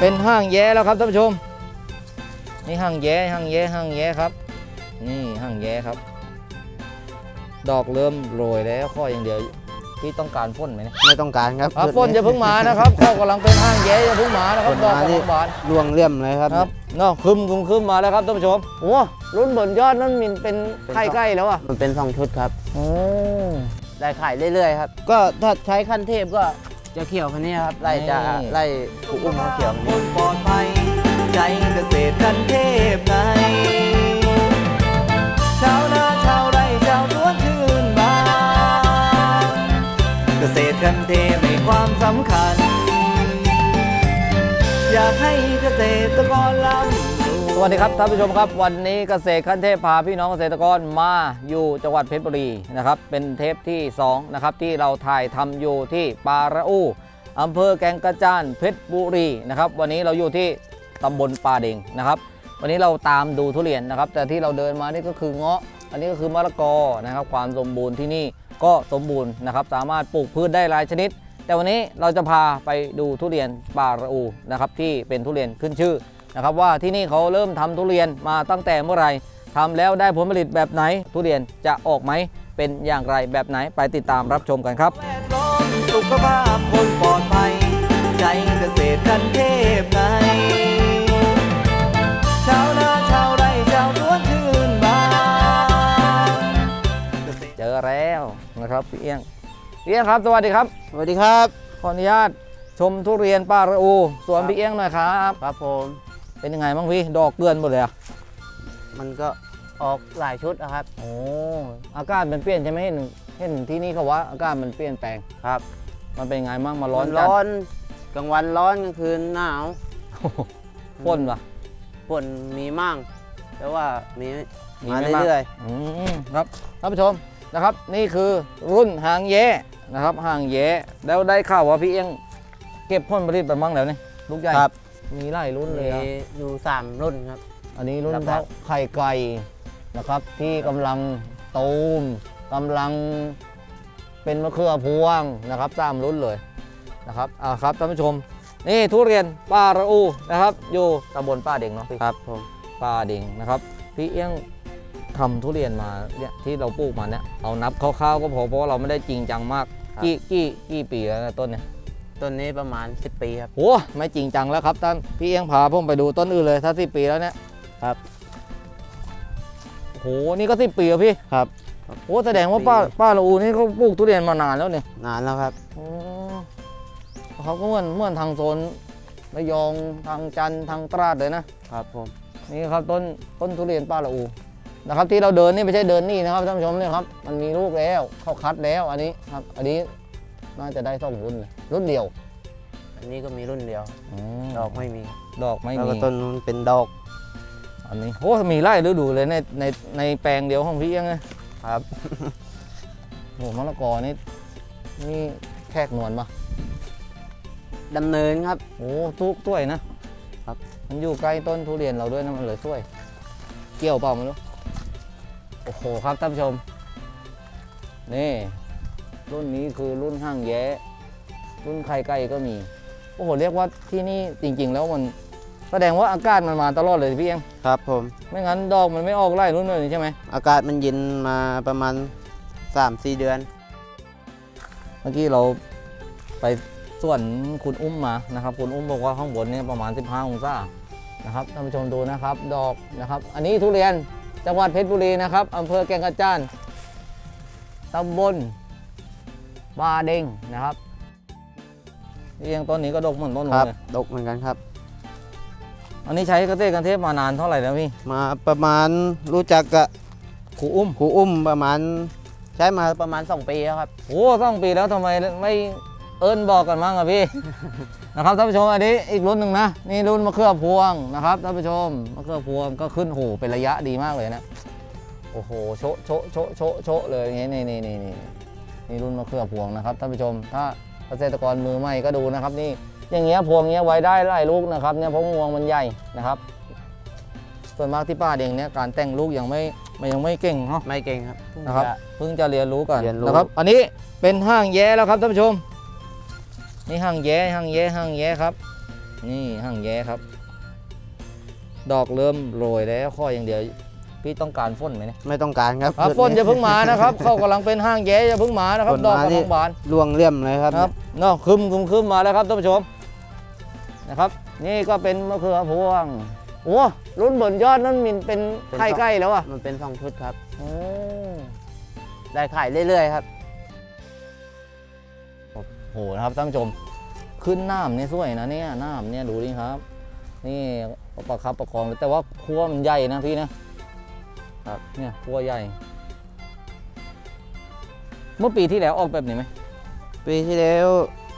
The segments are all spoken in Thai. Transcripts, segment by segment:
เป็นห้างแย้แล้วครับท่านผู้ชม นี่ห้างแย้ห้างแย้ห้างแย้ครับ นี่ห้างแย้ครับ ดอกเริ่มโรยแล้วข้ออย่างเดียวที่ต้องการพ่นไหมเนี่ยไม่ต้องการครับครับจุดพ่นจะเพิ่งมานะครับข้อกำลังเป็นห้างแย้จะเพิ่งมานะครับพ่นดอกมากำนี่ลังบานลวงเลี่ยมเลยครับครับเนาะคึมคึมคึมมาแล้วครับท่านผู้ชมโอ้รุ่นบนยอดนั่นมันเป็นไข่ใกล้แล้วอะมันเป็นสองชุดครับโอ้ได้ขายเรื่อยๆครับ ก็ถ้าใช้ขั้นเทพก็ จะเขียวคันนี้ครับไล่จะไล่ผูอุ้มเขาเขียวคันคนี้นปลอดภัยใจเกษตรกันเทพไงชาวนาชาวไร่ชาวสวนชื่นบานเกษตรกันเทพให้ความสำคัญ อยากให้เกษตรกรร่ำรวย สวัสดีครับท่านผู้ชมครับวันนี้เกษตรขั้นเทพพาพี่น้องเกษตรกรมาอยู่จังหวัดเพชรบุรีนะครับเป็นเทปที่2นะครับที่เราถ่ายทำอยู่ที่ปาระอูอำเภอแกงกระจานเพชรบุรีนะครับวันนี้เราอยู่ที่ตำบลป่าเด็งนะครับวันนี้เราตามดูทุเรียนนะครับ แต่ที่เราเดินมานี่ก็คือเงาะ อันนี้ก็คือมะละกอนะครับความสมบูรณ์ที่นี่ก็สมบูรณ์นะครับสามารถปลูกพืชได้หลายชนิด แต่วันนี้เราจะพาไปดูทุเรียนป่าระอูนะครับที่เป็นทุเรียนขึ้นชื่อ นะครับว่าที่นี่เขาเริ่มทำทุเรียนมาตั้งแต่เมื่อไหร่ทำแล้วได้ผลผลิตแบบไหน ทุเรียนจะออกไหมเป็นอย่างไรแบบไหนไปติดตามรับชมกันครับแวดล้อมสุขภาพคนปลอดภัยใจเกษตรกันเทพไงชาวนาชาวไร่ชาวสวนชื่นบานเกษตรเจอแล้วนะครับพี่เอี้ยงพี่เอี้ยงครับสวัสดีครับ สวัสดีครับขออนุญาตชมทุเรียนป่าระอูสวนพี่เอี้ยงหน่อยครับ ครับผม เป็นยังไงบ้างพี่ ดอกเกลือนหมดเลยอะมันก็ออกหลายชุดนะครับ โอ้อากาศมันเปลี่ยนใช่ไหมเห็นเห็นที่นี่เขาว่าอากาศมันเปลี่ยนแปลงครับ มันเป็นไงบ้างมาร้อนมัจัดร้อนกลางวันร้อนกลางคืนหนาวพ่นปะฝนมีมั่งแต่ว่ามีมีมาไม่มากเรื่อยอืมครับท่านผู้ชมนะครับ นี่คือรุ่นหางแย้นะครับหางแย้แล้วได้ข่าวว่าพี่เอี้ยงเก็บพ่นผลิตไปบ้างแล้วนี่ลูกใหญ่ๆครับ มีหลายรุ่นมีเลยอะอยู่สามรุ่นครับ อันนี้รุ่นครับเท่าไข่ไก่นะครับ ที่กำลังตูมกำลังเป็นมะเขือพวงนะครับตามรุ่นเลยนะครับอ่าครับท่านผู้ชม นี่ทุเรียนป้าระอูนะครับ อยู่ตำบลป้าเด็งเนาะพี่ครับผมป้าเด็งนะครับพี่เอี้ยงทำทุเรียนมาเนี่ยที่เราปลูกมาเนี่ยเอานับคร่าวๆก็พอเพราะว่าเราไม่ได้จริงจังมากกี่กี่กี่ปีแล้วนะต้นเนี่ย ต้นนี้ประมาณ 10 ปีครับ โอ้ไม่จริงจังแล้วครับท่านพี่เอี้ยงพาผมไปดูต้นอื่นเลยถ้าสิปีแล้วเนี่ยครับโอ้โหนี่ก็สิปีแล้วพี่ครับโอ้แสดงว่าป้าป้าละอูนี่เขาปลูกทุเรียนมานานแล้วเนี่ยนานแล้วครับอ๋อเขาก็เหมือนเหมือนทางโซนระยองทางจันทร์ทางตราดเลยนะครับผมนี่ครับต้นต้นทุเรียนป้าละอูนะครับที่เราเดินนี่ไม่ใช่เดินนี่นะครับท่านผู้ชมเนี่ยครับมันมีลูกแล้วเขาคัดแล้วอันนี้ครับ อันนี้น่าจะได้สองรุ่นเลย รุ่นเดียว อันนี้ก็มีรุ่นเดียว อืมดอกไม่มีดอกไม่แล้วมีก็ต้นนู้นเป็นดอกอันนี้โอ้มีไร่ฤดูเลยในในในแปลงเดียวของพี่เอี้ยังไงครับโอ้มะละกอนี่นี่แขกนวลปะดำเนินครับ โอ้ทุกต้วยนะครับ มันอยู่ใกล้ต้นทุเรียนเราด้วยนะมันเลยช่วย เกี่ยวเปล่าไม่รู้โอ้โหครับท่านผู้ชม นี่ รุ่นนี้คือรุ่นห้างแย้ รุ่นไข่ไก่ก็มีโอ้โหเรียกว่าที่นี่จริง ๆ แล้วมันแสดงว่าอากาศมันมาตลอดเลยพี่เองครับผม ไม่งั้นดอกมันไม่ออกไล่รุ่นเลยใช่ไหมอากาศมันเย็นมาประมาณ3-4 เดือน เมื่อกี้เราไปส่วนคุณอุ้มมานะครับ คุณอุ้มบอกว่าข้างบนเนี่ยประมาณ 15 องศานะครับท่านผู้ชมดูนะครับ ดอกนะครับ อันนี้ทุเรียนจังหวัดเพชรบุรีนะครับอำเภอแก่งกระจานตำบลบาเด้งนะครับ นี่ยังต้นนี้ก็ดกเหมือนต้นคนู้รันบเลยดกเหมือนกันครับ อันนี้ใช้เกษตรกันเทพมานานเท่าไหร่แล้วพี่มาประมาณรู้จักกับครูอุ้มครูอุ้มประมาณ ใช้มาประมาณ 2 ปีแล้วครับ โอ้สองปีแล้วทำไมไม่เอิญบอกกันมั้งอะพี่ นะครับท่านผู้ชมอันนี้อีกรุ่นหนึ่งนะนี่รุ่นมะเขือพวงนะครับท่านผู้ชมมะเขือพวงก็ขึ้นโหเป็นระยะดีมากเลยนะโอ้โหโชะโชะโชะโชะโชะเลยอย่างนี้นี่นี่นี่นี่นี่รุ่นมะเขือพวงนะครับท่านผู้ชมถ้า เกษตรกรมือใหม่ก็ดูนะครับ นี่อย่างเงี้ยพวงเงี้ยไว้ได้หลายลูกนะครับเนี่ยเพราะงวงมันใหญ่นะครับ ส่วนมากที่ป้าเองเนี่ยการแต่งลูกยังไม่มันยังไม่เก่งเนาะไม่เก่งครับเพิ่งนะครับจะเพิ่งจะเรียนรู้ก่อนเรียนรู้นะครับ อันนี้เป็นห้างแย้แล้วครับท่านผู้ชม นี่ห้างแย้ห้างแย้ห้างแย้ครับ นี่ห่างแย้ครับ ดอกเริ่มโรยแล้วข้ออย่างเดียว พี่ต้องการฝนไหมเนี่ยไม่ต้องการครับครับจุดฝนจะเพิ่งมานะครับ เขากำลังเป็นห้างแย้จะเพิ่งมานะครับฝนดอกมากำนี่ลังบานลวงเลี่ยมเลยครับครับเนาะคึมคึมคึมมาแล้วครับท่านผู้ชมนะครับ นี่ก็เป็นมะเขือพวงโอ้รุ่นบนยอดนั้นมันเป็นไข่ใกล้แล้วอะมันเป็นสองชุดครับโอ้ได้ขายเรื่อยๆครับโหนะครับท่านผู้ชมขึ้นน้ำเนี่ยสวยนะเนี่ยน้ำเนี่ยดูนี่ครับ นี่ประคับประคองเลยแต่ว่าครัวมันใหญ่นะพี่นะ ครับเนี่ยครัวใหญ่ เมื่อปีที่แล้วออกแบบนี้ไหมปีที่แล้ว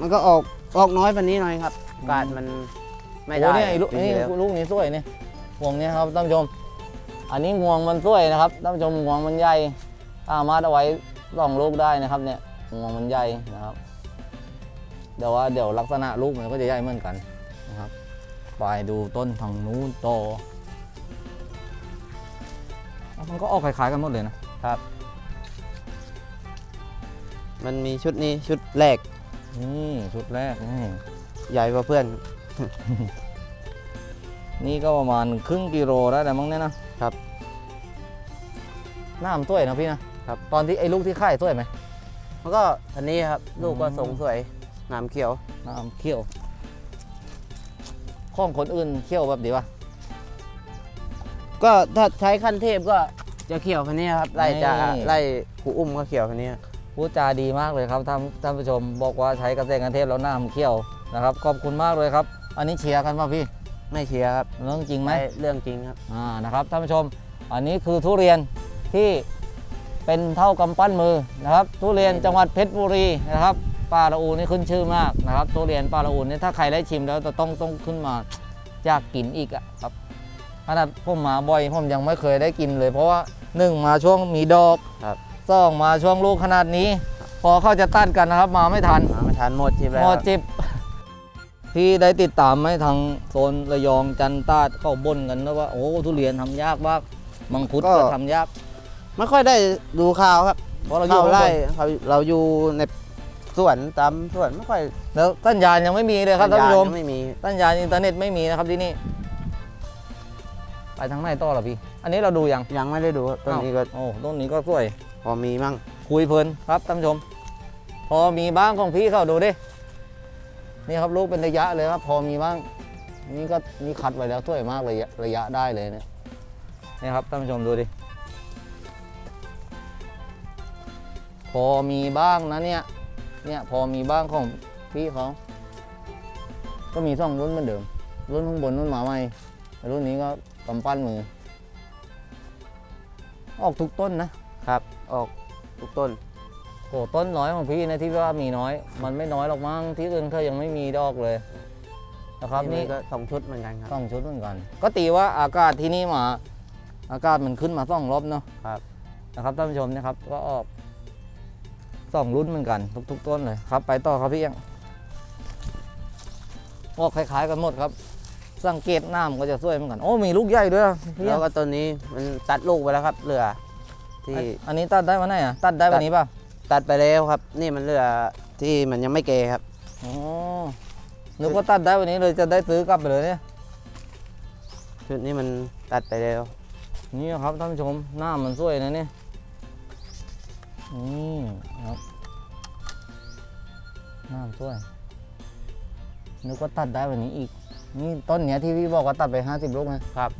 มันก็ออกออกน้อยกว่านี้หน่อยครับ กาดมันไม่ได้โอ้เนี่ยไอ้ลูกปีนี่ที่แล้วลูกนี้สวยเนี่ยพวงเนี้ครับท่านผู้ชม อันนี้งวงมันสวยนะครับท่านผู้ชมงวงมันใหญ่สามารถเอาไว้สองลูกได้นะครับ เนี่ยงวงมันใหญ่นะครับเดี๋ยวว่าเดี๋ยวลักษณะลูกมันก็จะใหญ่เหมือนกันนะครับไปดูต้นทางนู้นโตอ้าว มันก็ออกคล้ายๆกันหมดเลยนะครับ มันมีชุดนี้ชุดแรก นี่ชุดแรกนี่ใหญ่กว่าเพื่อน นี่ก็ประมาณครึ่งกิโลได้แต่มั้งเนี่ยนะครับหน้ามนสวยนะพี่นะครับ ตอนที่ไอ้ลูกที่ไข่สวยไหมแล้วก็อันนี้ครับ ลูกก็อืมทรงสวยหนามเขียวน้ำเขี้ยวข้องคนอื่นเขี้ยวแบบดีวะ ก็ถ้าใช้ขั้นเทพก็จะเขียวพันนี้ครับไล่จะนี่ ไล่ผูอุ้มก็เขียวพันนี้ พูดจาดีมากเลยครับท่านท่านผู้ชมบอกว่าใช้เกษตรกันเทพแล้วหน้ำเขี้ยวนะครับขอบคุณมากเลยครับ อันนี้เชียร์กันป่ะพี่ไม่เชียร์ครับเรื่องจริงไหมเรื่องจริงครับ อ่านะครับท่านผู้ชมอันนี้คือทุเรียนที่เป็นเท่ากำปั้นมือนะครับ ทุเรียนจังหวัดเพชรบุรีนะครับปลาละอูนี่ขึ้นชื่อมากนะครับ ทุเรียนปลาละอูนี่ถ้าใครได้ชิมแล้วจะต้องต้องขึ้นมาอยากกินอีกอะครับ ขนาดผมมาบ่อยผมยังไม่เคยได้กินเลย เพราะว่าหนึ่งมาช่วงมีดอกครับสองมาช่วงลูกขนาดนี้ พอเขาจะต้านกันนะครับ มาไม่ทันหาไม่ทันหมดชิปแล้วหมคอรับจิบพี่ได้ติดตามไหมทางโซนระยองจันทร์ใต้เขาบ่นกันนะว่าโอ้ทุเรียนทำยากมากมังคุดก็ทำยากไม่ค่อยได้ดูข่าวครับเพราะเราอยู่เข้าข้างบไร่นเขาเราอยู่ในสวนตามสวนไม่ค่อยแล้วสัญญาณยังไม่มีเลยครับท่านผู้ชมสัญญณไม่มีสัญญาณอินเทอร์เน็ตไม่มีนะครับที่นี่ ไปทางไหนต่อเหรอพี่ อันนี้เราดูยัง ยังไม่ได้ดูครับต้นนี้ก็โอ้ต้นนี้ก็สวย พอมีมั่งคุยเพลินครับท่านผู้ชม พอมีบ้างของพี่เขาดูดิ นี่ครับลูกเป็นระยะเลยครับ พอมีบ้าง นี่ก็นี่คัดไว้แล้วสวยมากเลยระยะระยะได้เลยเนี่ย นี่ครับท่านผู้ชมดูดิ พอมีบ้างนะเนี่ย เนี่ยพอมีบ้างของพี่เขา ก็มีสองรุ่นเหมือนเดิม รุ่นข้างบนรุ่นหมาใหม่แต่รุ่นนี้ก็ กำปั้นมือ ออกทุกต้นนะครับ ออกทุกต้นโอ้ต้นน้อยของพี่นะที่ว่ามีน้อย มันไม่น้อยหรอกมั้งที่อื่นเขายังไม่มีดอกเลยนะครับนี่นี่มันก็สองชุดเหมือนกันครับต้องชุดเหมือนกัน ก็ตีว่าอากาศที่นี่มา อากาศมันขึ้นมาสองรอบเนาะครับนะครับท่านผู้ชมนะครับ ก็ออกสองรุ่นเหมือนกัน ทุก ๆ ต้นเลยครับ ไปต่อครับพี่ยังออกคล้าย ๆ กันหมดครับ สังเกตน้ำก็จะสวยเหมือนกัน โอ้มีลูกใหญ่ด้วยอะพี่แล้ยัวงก็ต้นนี้มันตัดลูกไปแล้วครับเหลือ ที่อันนี้ตัดได้วันไหนอะตัดได้วันนี้ป่ะตัดไปแล้วครับ นี่มันเหลือที่มันยังไม่เกครับ อ๋อนึกว่าตัดได้วันนี้เลยจะได้ซื้อกลับไปเลยเนี่ย ชุดนี้มันตัดไปแล้ว นี่ครับท่านผู้ชมหน้ามันสวยนะเนี่ยนี่ครับหน้ามันสวยนึกว่าตัดได้วันนี้อีก นี่ต้นเนี้ยที่พี่บอกว่าตัดไป 50 ลูกนะครับ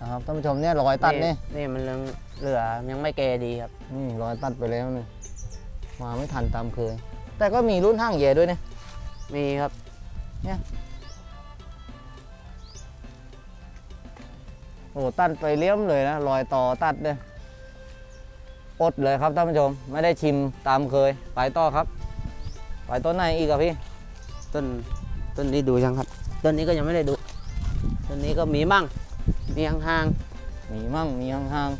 นะครับท่านผู้ชมเนี่ยรอยตัดเนี่ยนี่มันยังเหลือยังไม่เกดีครับนี่รอยตัดไปแล้วนี่มาไม่ทันตามเคย แต่ก็มีรุ่นห้างเย่ด้วยเนี่ยมีครับโอ้ตัดไปเลี้ยมเลยนะรอยต่อตัดเลยอดเลยครับท่านผู้ชม ไม่ได้ชิมตามเคย ไปต่อครับ ไปต้นไหนอีกอะพี่ ต้นต้นนี้ดูยังครับ ต้นนี้ก็ยังไม่ได้ดูต้นนี้ก็มีมั่ง มีห่างมีมั่งมีห่าง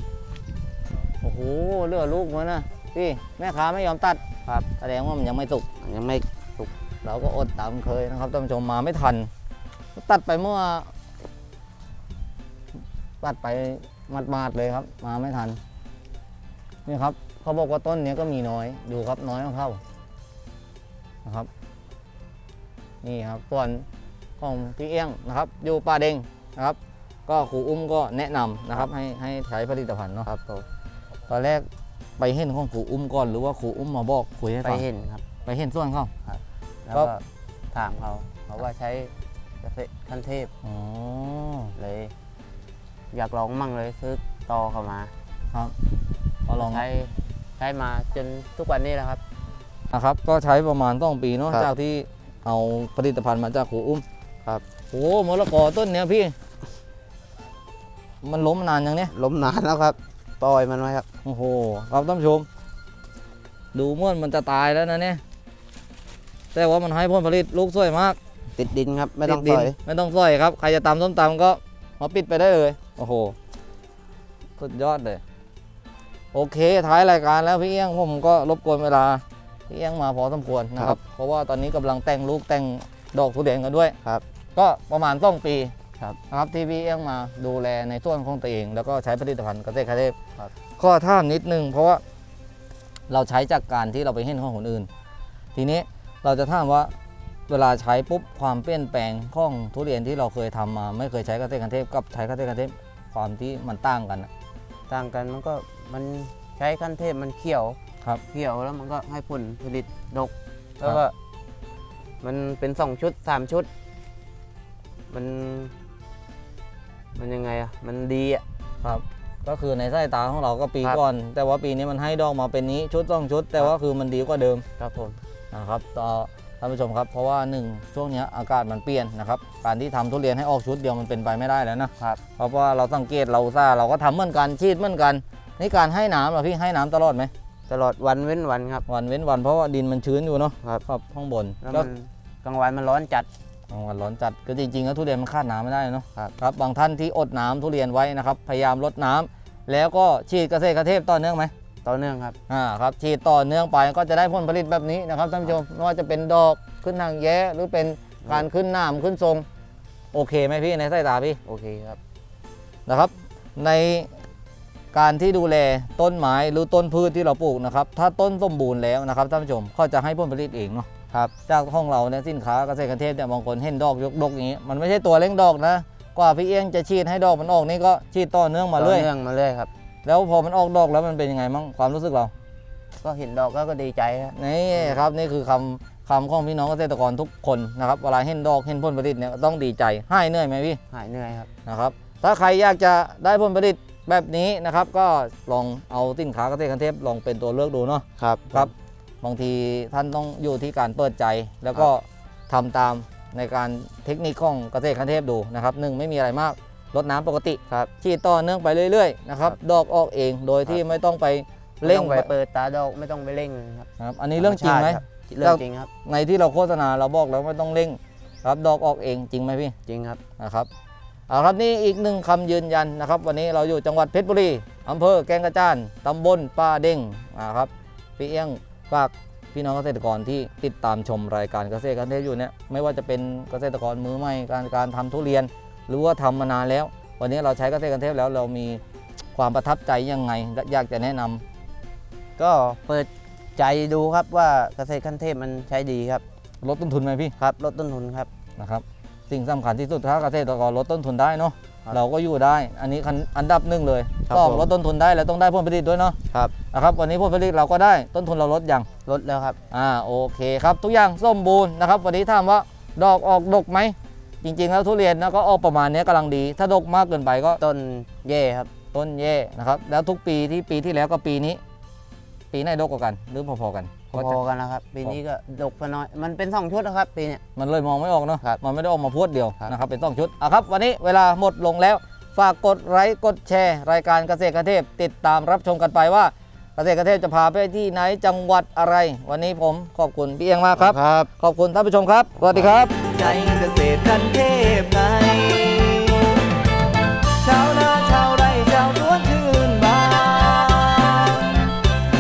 ๆโอ้โหเหลือลูกมันนะพี่แม่ค้าไม่ยอมตัดครับแสดงว่ามันยังไม่สุกๆยังไม่เราก็อดตามเคยนะครับท่านผู้ชมมาไม่ทัน ตัดไปเมื่อ ตัดไปมาดๆเลยครับ มาไม่ทันนี่ครับเขาบอกว่าต้นเนี้ยก็มีน้อยดูครับน้อยของเขานะครับ นี่ครับส่วน ขของพี่เอี้ยงนะครับ อยู่ป่าเด้งนะครับ ก็ครูอุ้มก็แนะนำนะครับ ให้ให้ใช้ผลิตภัณฑ์เนาะครับผมตอนแรกไปเห็นของครูอุ้มก่อนหรือว่าครูอุ้มมาบอกคุยให้ไปฟังเห็นครับ ไปเห็นส่วนเขาแล้วก็ก็ ถามเขาเขาว่าใช้เกษตรขั้นเทพอ๋อเลย อยากลองมั่งเลยซื้อต่อเข้ามาครับก็ลองใช้ใช้มาจนทุกวันนี้แหละครับ นะครับ ก็ใช้ประมาณต้องปีเนาะครับจากที่เอาผลิตภัณฑ์มาจากครูอุ้ม ครับโอ้มะละกอต้นเนี้ยพี่ มันล้มนานยังเนี้ยล้มนานแล้วครับปล่อยมันไว้ครับโอ้โหครับท่านผู้ชม ดูม่วนมันจะตายแล้วนะเนี่ยแต่ว่ามันให้ผลผลิตลูกสวยมาก ติดดินครับ ไม่ต้องติดปดินล่อยไม่ต้องสอยครับ ใครจะตำส้มตำก็มาปิดไปได้เลย โอ้โห สุดยอดเลย โอเค ท้ายรายการแล้วพี่เอี้ยงผมก็รบกวนเวลา พี่เอี้ยงมาพอสมควรนะครับ เพราะว่าตอนนี้กำลังแต่งลูกแต่งดอกทุเรียนกันด้วยครับ ก็ประมาณต้องปีครับนะครับที่พี่เอี้ยงมาดูแลในส่วนของตัวเอง แล้วก็ใช้ผลิตภัณฑ์เกษตรคาเทพครับ ข้อท่ามนิดนึงเพราะว่าเราใช้จากการที่เราไปเห็นของคนอื่น ทีนี้เราจะถามว่าเวลาใช้ปุ๊บความเปลี่ยนแปลงของทุเรียนที่เราเคยทำมา ไม่เคยใช้เกษตรคันเทพกับใช้เกษตรคันเทพความที่มันต่างกันอะต่างกันมันก็มันใช้ขั้นเทพมันเขียวครับ เขียวแล้วมันก็ให้ผลผลิตดกครับแล้วก็มันเป็นสองชุดสามชุด มัน มันยังไงอะมันดีอะครับ ก็คือในสายตาของเราก็ปีครับ ก่อน แต่ว่าปีนี้มันให้ดอกมาเป็นนี้ชุดต้องชุด แต่ว่าคือมันดีกว่าเดิม ครับผม นะครับต่อท่านผู้ชมครับ เพราะว่าหนึ่งช่วงเนี้ยอากาศมันเปลี่ยนนะครับ การที่ทำทุเรียนให้ออกชุดเดียวมันเป็นไปไม่ได้แล้วนะครับ เพราะว่าเราสังเกตเราซ่าเราก็ทำเหมือนกันชีดเหมือนกัน นี่การให้น้ำเหรอพี่ให้น้ำตลอดไหมตลอดวันเว้นวันครับ วันเว้นวันเพราะว่าดินมันชื้นอยู่เนาะครับ ครับข้างบนแล้วก็มันกลางวันมันร้อนจัดกลา งวันร้อนจัดก็จริงๆแล้วทุเรียนมันขาดน้ำไม่ได้เนาะครับครับบางท่านที่อดน้ำทุเรียนไว้นะครับพยายามลดน้ำแล้วก็ฉีดเกษตรกระเทพต่อเนื่องไหมต่อเนื่องครับ อ่าครับฉีดต่อเนื่องไปก็จะได้ผลผลิตแบบนี้นะครับท่านผู้ชมไม่ว่าจะเป็นดอกขึ้นทางแย้หรือเป็นการขึ้นหน้ามขึ้นทรง โอเคไหมพี่ในสายตาพี่ โอเคครับ นะครับในการที่ดูแลต้นไม้หรือต้นพืชที่เราปลูกนะครับ ถ้าต้นสมบูรณ์แล้วนะครับท่านผู้ชมเขาจะให้ผลผลิตเองเนาะ ครับจากห้องเราเนี่ยสินค้าเกษตรกรเทศเนี่ยบางคนเห็นดอกยกดกอย่างนี้ มันไม่ใช่ตัวเล่งดอกนะ กว่าพี่เอี้ยงจะฉีดให้ดอกมันออกนี่ก็ฉีดต่อเนื่องมาต่เรื่ออยเนื่องมาเรื่อยครับ แล้วพอมันออกดอกแล้วมันเป็นยังไงมั่งความรู้สึกเรา ก็เห็นดอกก็ก็ดีใจครับนี่ครับนี่คือคำคำของพี่น้องเกษตรกรทุกคนนะครับเวลาเห็นดอกเห็นผลผลิตเนี่ยต้องดีใจให้เหนื่อยไหมพี่หายเหนื่อยครับนะครับ ถ้าใครอยากจะได้ผลผลิตแบบนี้นะครับ ก็ลองเอาสินค้าเกษตรกรเทพลองเป็นตัวเลือกดูเนาะครับครับ บางทีท่านต้องอยู่ที่การเปิดใจแล้วก็ทำตามในการเทคนิคของเกษตรคันเทพดูนะครับหนึ่งไม่มีอะไรมากลดน้ำปกติครับฉีดต่อเนื่องไปเรื่อยๆนะครับครับดอกออกเองโดยที่ไม่ต้องไปเร่เร่งงไปเปิดตาดอกไม่ต้องไปเร่งครับนะครับอันนี้เรื่องจริงไหมธชาติคบเรื่องจริงครับในที่เราโฆษณาเราบอกแล้วไม่ต้องเร่งครับดอกออกเองจริงไหมพี่จริงครับนะครับเอาครับนี่อีกหนึ่งคำยืนยันนะครับ วันนี้เราอยู่จังหวัดเพชรบุรีอำเภอแกงกระจานตำบลป่าเด้งนะครับพี่เอี้ยง ฝากพี่น้องเกษตรกรที่ติดตามชมรายการเกษตรกันเทศอยู่เนี่ยไม่ว่าจะเป็นเกษตรกรมือใหม่การการทำทุเรียน หรือว่าทำมานานแล้ว วันนี้เราใช้เกษตรกันเทศแล้วเรามีความประทับใจยังไงและอยากจะแนะนำก็เปิดใจดูครับว่าเกษตรขั้นเทพมันใช้ดีครับลดต้นทุนไหมพี่ครับลดต้นทุนครับนะครับ สิ่งสำคัญที่สุดถ้าเกษตรกรลดต้นทุนได้เนาะครับ เราก็อยู่ได้ อันนี้คันอันดับหนึ่งเลยครับสองผมลดต้นทุนได้แล้วต้องได้ผลผลิตด้วยเนาะครับนะครับวันนี้ผลผลิตเราก็ได้ต้นทุนเราลดอย่างลดแล้วครับอ่าโอเคครับทุกอย่างสมบูรณ์นะครับ วันนี้ถามว่าดอกออกดกไหมจริง ๆ แล้วทุเรียนนะก็ออกประมาณเนี้ยกำลังดี ถ้าดกมากเกินไปก็ต้นเย่ครับต้นแย่นะครับแล้วทุกปีที่ปีที่แล้วก็ปีนี้ ปีไหนดกกว่ากัน หรือพอๆกัน พอๆกันนะครับ ปีนี้ก็ดกไปหน้อย มันเป็นสองชุดนะครับ ปีเนี้ย มันเลยมองไม่ออกเนาะครับมันไม่ได้ออกมาพรวดเดียวครับนะครับ เป็นต้องชุดอะครับ วันนี้เวลาหมดลงแล้ว ฝากกดไลค์ กดแชร์ รายการเกษตรกระเทพติดตามรับชมกันไปว่าเกษตรกระเทพจะพาไปที่ไหนจังหวัดอะไร วันนี้ผมขอบคุณพี่เอียงมากครับครับขอบคุณท่านผู้ชมครับ สวัสดีครับ ใจเกษตรกันเทพไง